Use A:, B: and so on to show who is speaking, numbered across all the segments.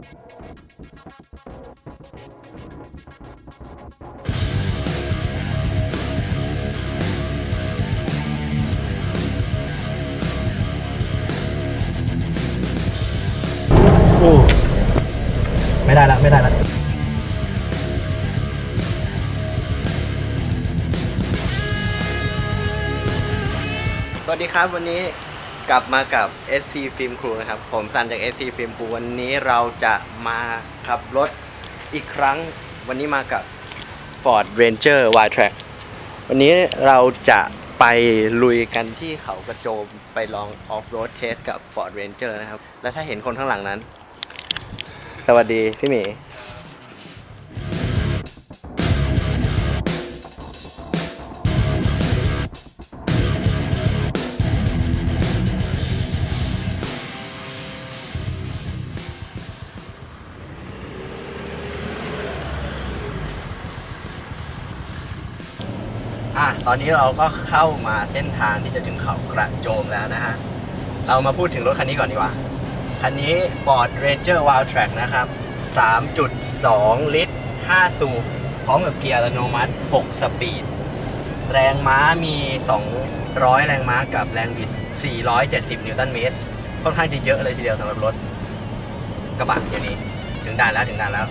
A: โอ้ไม่ได้ละไม่ได้ละสวัสดีครับวันนี้ กลับมากับ SC Film Crew นะครับ ผมสันจาก SC Film Crew วันนี้เราจะมาขับรถอีกครั้ง วันนี้มากับ Ford Ranger Y Track วันนี้เราจะไปลุยกันที่เขากระโจมไปลอง Off Road Test กับ Ford Ranger นะครับ และถ้าเห็นคนข้างหลังนั้น สวัสดีพี่หมี ตอนนี้เราก็เข้ามาเส้นทางที่จะถึงเขากระโจมแล้วนะฮะ เรามาพูดถึงรถคันนี้ก่อนดีกว่า คันนี้ Ford Ranger Wild Track นะครับ 3.2 ลิตร 5 สูบ พร้อมกับเกียร์อัตโนมัติ 6 สปีด แรงม้ามี 200 แรงม้ากับแรงบิด 470 นิวตันเมตร ค่อนข้างจะเยอะเลยทีเดียวสำหรับรถกระบะอย่างนี้ ถึงด่านแล้วถึงด่านแล้ว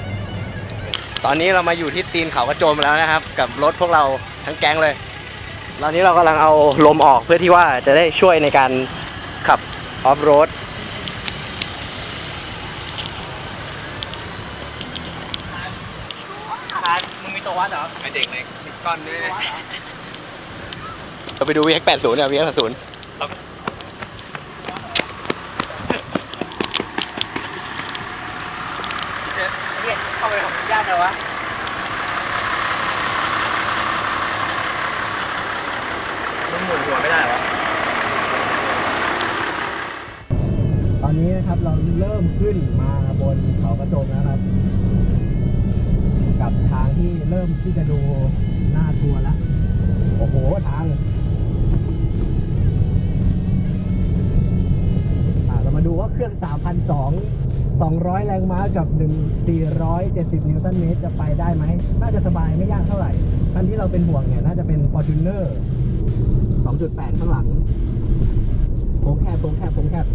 A: ตอนนี้เรามาอยู่ที่ตีนเขากระโจมแล้วนะครับ กับรถพวกเราทั้งแก๊งเลย ตอนนี้เรากำลังเอาลมออกเพื่อที่ว่าจะได้ช่วยในการขับออฟโรด
B: มึงมีตัววัดเหรอไอเด็กในก้อนนี้
A: เราไปดู VX80 เนี่ย VX80 ที่จะดูน่ากลัวแล้วโอ้โห ทางอะเรามาดูว่าเครื่อง 3,200 200 แรงม้ากับ 1 470 นิวตันเมตรจะไปได้ไหม น่าจะสบายไม่ยากเท่าไหร่คันที่เราเป็นห่วงเนี่ย น่าจะเป็น Fortuner 2.8 ข้างหลังโค้งแคบโค้งแคบโค้งแคบ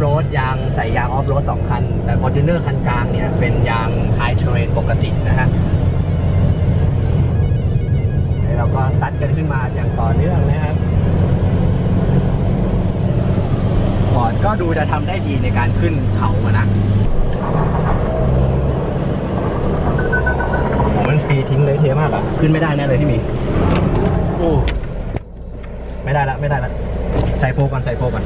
A: โรดยางใส่ยางออฟโรดสองคัน แต่ Fortuner คันกลางเนี่ย เป็นยางไฮเทรนปกตินะฮะแล้วเราก็ซัดกันขึ้นมาอย่างต่อเนื่องนะครับฟอร์ดก็ดูจะทำได้ดีในการขึ้นเขาอะนะโอ้มันฟรีทิ้งเลยเทมากอะขึ้นไม่ได้แน่เลยพี่หมีโอ้ไม่ได้ละไม่ได้ละใส่โฟก่อนใส่โฟก่อน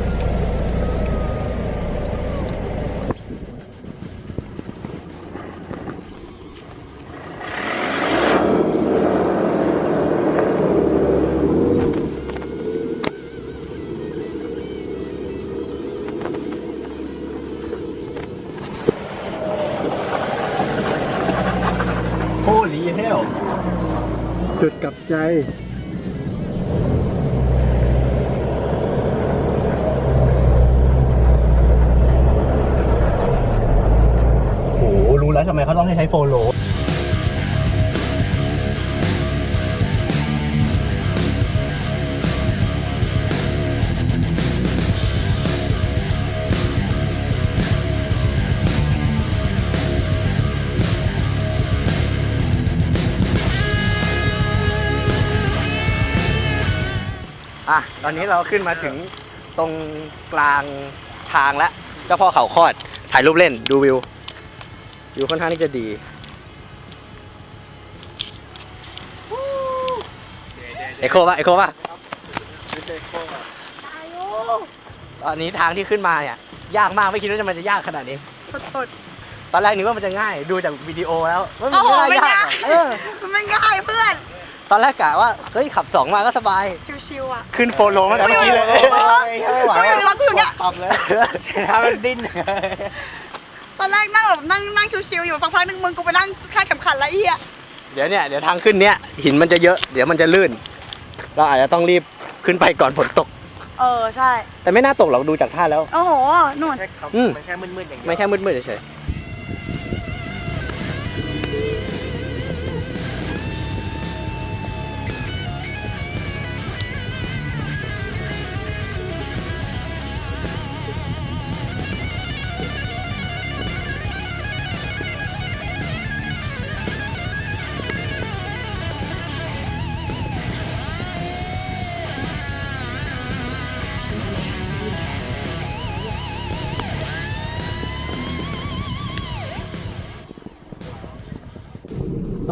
A: กลับใจโอ้โหรู้แล้วทำไมเขาต้องให้ใช้โฟโล อะตอนนี้เราขึ้นมาถึงตรงกลางทางแล้วเจ้าพ่อเขาคอด ถ่ายรูปเล่นดูวิว วิวค่อนข้างที่จะดีเอโคป่ะเอโคป่ะตอนนี้ทางที่ขึ้นมาเนี่ยยากมากไม่คิดว่าจะมันจะยากขนาดนี้
C: สด
A: ตอนแรกนึกว่ามันจะง่ายดูจากวิดีโอแล้วว่า
C: ๆโอ้โห
A: มัน
C: ไม่
A: ไม่ได้
C: ง่าย
A: ยากอะเออ
C: มันไม่ง่ายเพื่อน
A: ตอนแรกกะว่าเฮ้ยขับสองมาก็สบาย
C: ชิวๆอะ
A: ขึ้นโฟโลมาแต่เมื่อกี้เลย
C: ไม่ไหวไม่ไหวกูอยู่เนี่ย
A: ปรับเลยถ้ามันดิ้น
C: ตอนแรกนั่งแบบนั่งนั่งชิวๆอยู่พักๆหนึ่งมึงกูไปนั่งคาดเข็มขัดแล้วไอ้เหี้ย
A: เดี๋ยวเนี่ยเดี๋ยวทางขึ้นเนี้ยหินมันจะเยอะเดี๋ยวมันจะลื่น เราอาจจะต้องรีบขึ้นไปก่อนฝนตก
C: เออใช่
A: แต่ไม่น่าตกหรอกดูจากท่าแล้ว
C: โอ้โหนู่น
B: แค่เขา
A: อืม
B: มันแค่มืดๆอย่างเดียว
A: ไม่แค่มืดๆเฉยๆ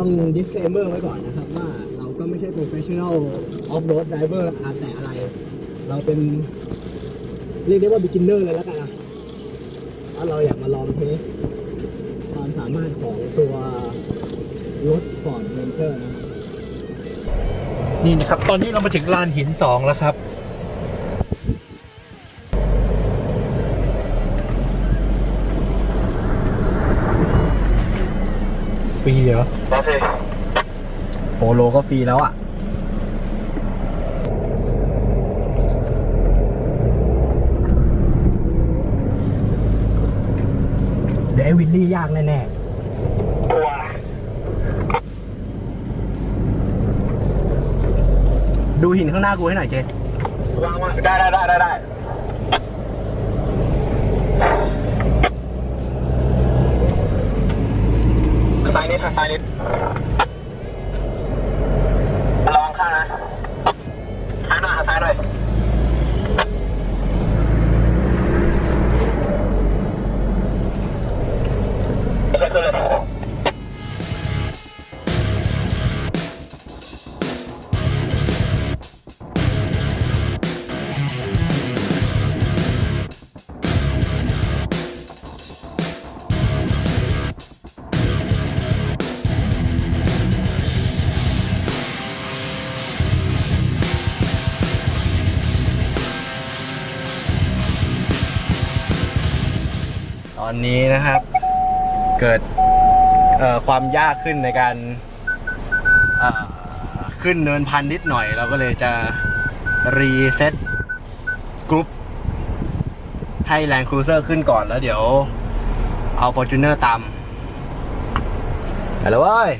A: ต้อง disclaimer ไว้ก่อนนะครับ ว่าเราก็ไม่ใช่ professional off road driver อาแต่อะไร เราเป็น เรียกได้ว่า beginner เลยแล้วกันนะว่าเราอยากมาลองเทสความสามารถของตัวรถ Ford Ranger นะครับ
B: นี่นะครับ ตอนนี้เรามาถึงลานหินสองแล้วครับ ฟรีเหรอ
A: โฟโลก็ฟรีแล้วอะ เดี๋ยวไอ้วิลลี่ยากแน่ๆดูหินข้างหน้ากูให้หน่อยเจ
B: วางมาได้ได้ได้ได้ได้ อนนี้นะ
A: ครับ เกิดความยากขึ้นในการขึ้นเนินพันนิดหน่อย เราก็เลยจะรีเซ็ตกรุ๊ปให้แลนด์ครูเซอร์ขึ้นก่อนแล้วเดี๋ยวเอา f o r t u n e r ตามไปแล้วเว้ย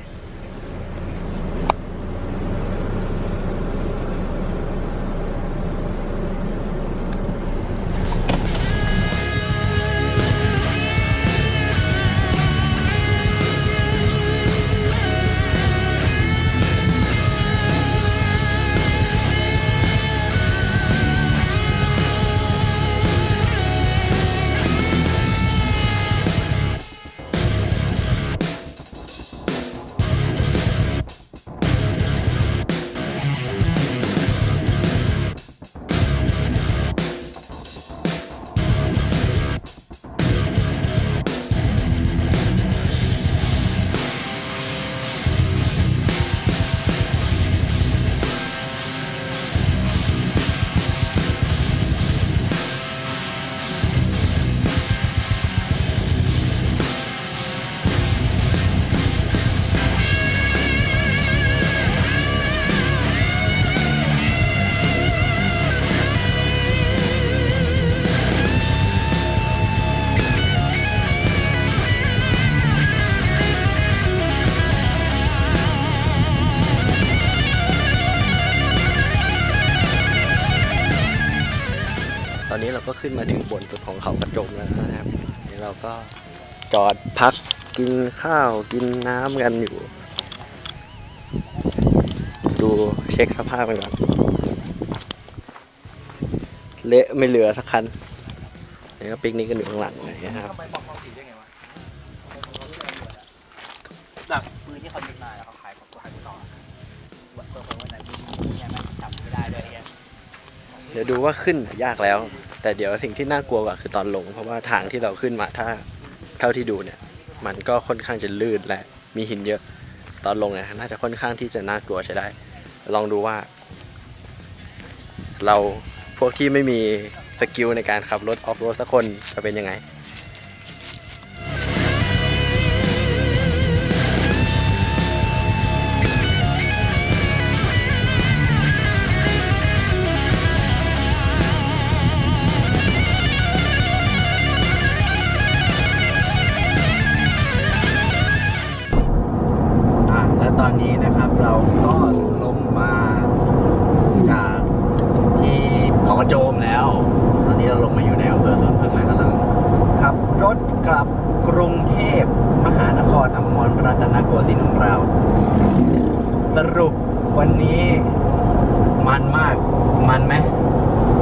A: ก็ขึ้นมาถึงบนสุดของเขากระโจมแล้วนะครับนี่เราก็จอดพักกินข้าวกินน้ำกันอยู่ ดูเช็คสภาพกันก่อนเละไม่เหลือสักคันนี่ก็ปิกนิกกันอยู่ข้างหลังเลยนะครับ
B: ทำไมบอกความสีได้ไงวะดักปืนที่เขายึดมาแล้วเขาขายของขายต่อเปิดเผยว่าไหนปืนเนี่ยมันจับไม่ได้ด้วยเนี่ย
A: เดี๋ยวดูว่าขึ้นยากแล้ว แต่เดี๋ยวสิ่งที่น่ากลัวกว่าคือตอนลง เพราะว่าทางที่เราขึ้นมาถ้าเท่าที่ดูเนี่ย มันก็ค่อนข้างจะลื่นและมีหินเยอะตอนลงเนี่ยน่าจะค่อนข้างที่จะน่ากลัวใช้ได้ ลองดูว่า เราพวกที่ไม่มีสกิลในการขับรถออฟโรดสักคนจะเป็นยังไง วันนี้ มันมากมันไหม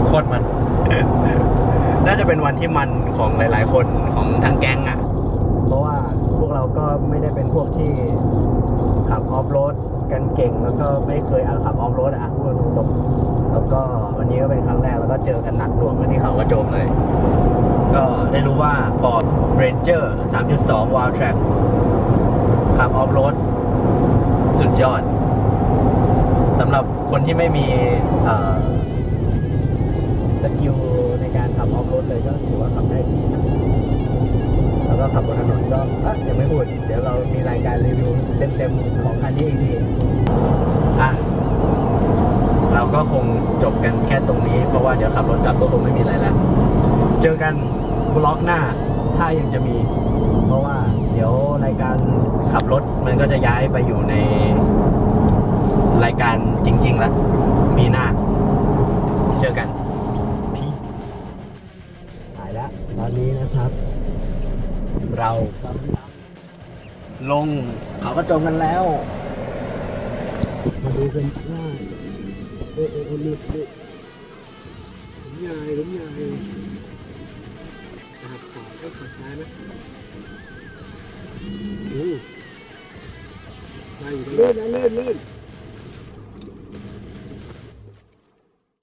B: โคตรมัน
A: น่าจะเป็นวันที่มันของหลาย ๆ คนของทั้งแก๊งอะ่ะ เพราะว่าพวกเราก็ไม่ได้เป็นพวกที่ขับออฟโรดกันเก่ง แล้วก็ไม่เคยเอาขับออฟโรดอะพูดตรงๆแล้วก็วันนี้ก็เป็นครั้งแรกแล้วก็เจอกันหนักหน่วงกันที่เขากระโจมเลย ก็ได้รู้ว่า Ford Ranger 3.2 Wild Track ขับออฟโรดสุดยอด สำหรับคนที่ไม่มีสกิลในการขับออฟโรดเลยก็ถือว่าขับได้ดีแล้วก็ขับบนถนนก็อะยังไม่พูด เดี๋ยวเรามีรายการรีวิวเต็มๆของคันนี้อีกทีอะเราก็คงจบกันแค่ตรงนี้ เพราะว่าเดี๋ยวขับรถกลับก็คงไม่มีอะไรแล้ว เจอกันบล็อกหน้า ถ้ายังจะมี เพราะว่า เดี๋ยวรายการขับรถมันก็จะย้ายไปอยู่ใน รายการจริงๆแล้วมีหน้า เจอกันพีซหายแล้ว ตอนนี้นะครับ เรากำลังลงเขาก็จมกันแล้ว มาดูกันว่าโอ้โอ้โอ้ลุดลุดหลุมใหญ่หลุมใหญ่นะครับขอให้ขอช้านะอือได้อยู่ได้ลื่นนะลื่นลื่น